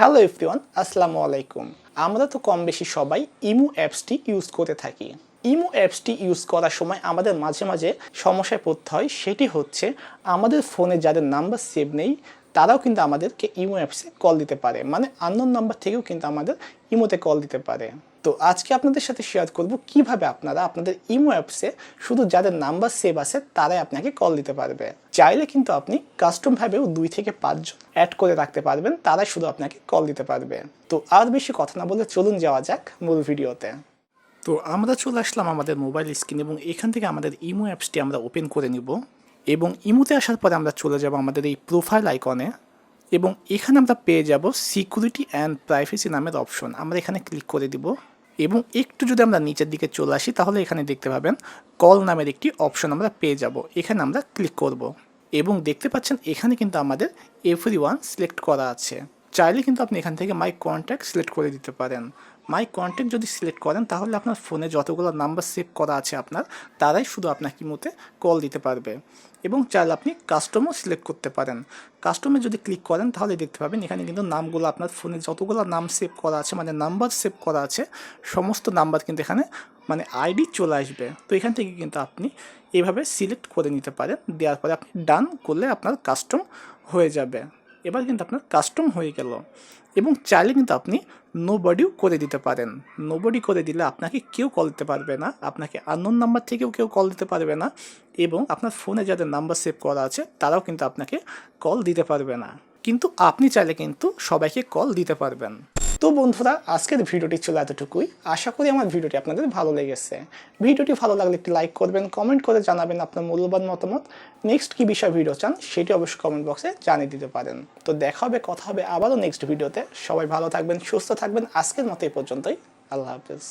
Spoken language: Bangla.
হ্যালো এভরিওয়ান, আসসালামু আলাইকুম। আমরা তো কম বেশি সবাই ইমো অ্যাপসটি ইউজ করে থাকি। ইমো অ্যাপসটি ইউজ করার সময় আমাদের মাঝে মাঝে সমস্যায় পড়তে হয়, সেটি হচ্ছে আমাদের ফোনে যাদের নাম্বার সেভ নেই, তারাও কিন্তু আমাদেরকে ইমো অ্যাপসে কল দিতে পারে। মানে আননোন নাম্বার থেকেও কিন্তু আমাদের ইমোতে কল দিতে পারে। তো আজকে আপনাদের সাথে শেয়ার করব কীভাবে আপনারা আপনাদের ইমো অ্যাপসে শুধু যাদের নাম্বার সেভ আছে, তারাই আপনাকে কল দিতে পারবে। চাইলে কিন্তু আপনি কাস্টমভাবেও দুই থেকে পাঁচজন অ্যাড করে রাখতে পারবেন, তারাই শুধু আপনাকে কল দিতে পারবে। তো আর বেশি কথা না বলে চলুন যাওয়া যাক মূল ভিডিওতে। তো আমরা চলে আসলাম আমাদের মোবাইল স্ক্রিন এবং এখান থেকে আমাদের ইমো অ্যাপসটি আমরা ওপেন করে নিব এবং ইমোতে আসার পরে আমরা চলে যাব আমাদের এই প্রোফাইল আইকনে এবং এখানে আমরা পেয়ে যাব সিকিউরিটি অ্যান্ড প্রাইভেসি নামের অপশন আমরা এখানে ক্লিক করে দিব এবং একটু যদি আমরা নিচের দিকে চলে আসি, তাহলে এখানে দেখতে পাবেন কল নামের একটি অপশন আমরা পেয়ে যাব। এখানে আমরা ক্লিক করব এবং দেখতে পাচ্ছেন এখানে কিন্তু আমাদের এভরি ওয়ান সিলেক্ট করা আছে। চাইলে কিন্তু আপনি এখান থেকে মাই কন্ট্যাক্ট সিলেক্ট করে দিতে পারেন। মাই কন্ট্যাক্ট যদি সিলেক্ট করেন, তাহলে আপনার ফোনে যতগুলো নাম্বার সেভ করা আছে আপনার, তারাই শুধু আপনাকে মতে কল দিতে পারবে। এবং চাইলে আপনি কাস্টমও সিলেক্ট করতে পারেন। কাস্টমে যদি ক্লিক করেন, তাহলে দেখতে পাবেন এখানে কিন্তু নামগুলো আপনার ফোনে যতগুলো নাম সেভ করা আছে মানে নাম্বার সেভ করা আছে, সমস্ত নাম্বার কিন্তু এখানে মানে আইডি চলে আসবে। তো এখান থেকে কিন্তু আপনি এভাবে সিলেক্ট করে নিতে পারেন। দেওয়ার পরে আপনি ডান করলে আপনার কাস্টম হয়ে যাবে। এবার কিন্তু আপনার কাস্টম হয়ে গেল। এবং চাইলে কিন্তু আপনি নো বডিও করে দিতে পারেন। নো বডি করে দিলে আপনাকে কেউ কল দিতে পারবে না। আপনাকে আননোন নাম্বার থেকেও কেউ কল দিতে পারবে না। এবং আপনার ফোনে যাদের নাম্বার সেভ করা আছে, তারাও কিন্তু আপনাকে কল দিতে পারবে না। কিন্তু আপনি চাইলে কিন্তু সবাইকে কল দিতে পারবেন। তো বন্ধুরা, আজকের ভিডিওটি ছিল এতটুকুই। আশা করি আমার ভিডিওটি আপনাদের ভালো লেগেছে। ভিডিওটি ভালো লাগলে একটি লাইক করবেন, কমেন্ট করে জানাবেন আপনার মূল্যবান মতামত। নেক্সট কী বিষয় ভিডিও চান, সেটি অবশ্যই কমেন্ট বক্সে জানিয়ে দিতে পারেন। তো দেখা হবে, কথা হবে আবারও নেক্সট ভিডিওতে। সবাই ভালো থাকবেন, সুস্থ থাকবেন। আজকের মতো এই পর্যন্তই। আল্লাহ হাফেজ।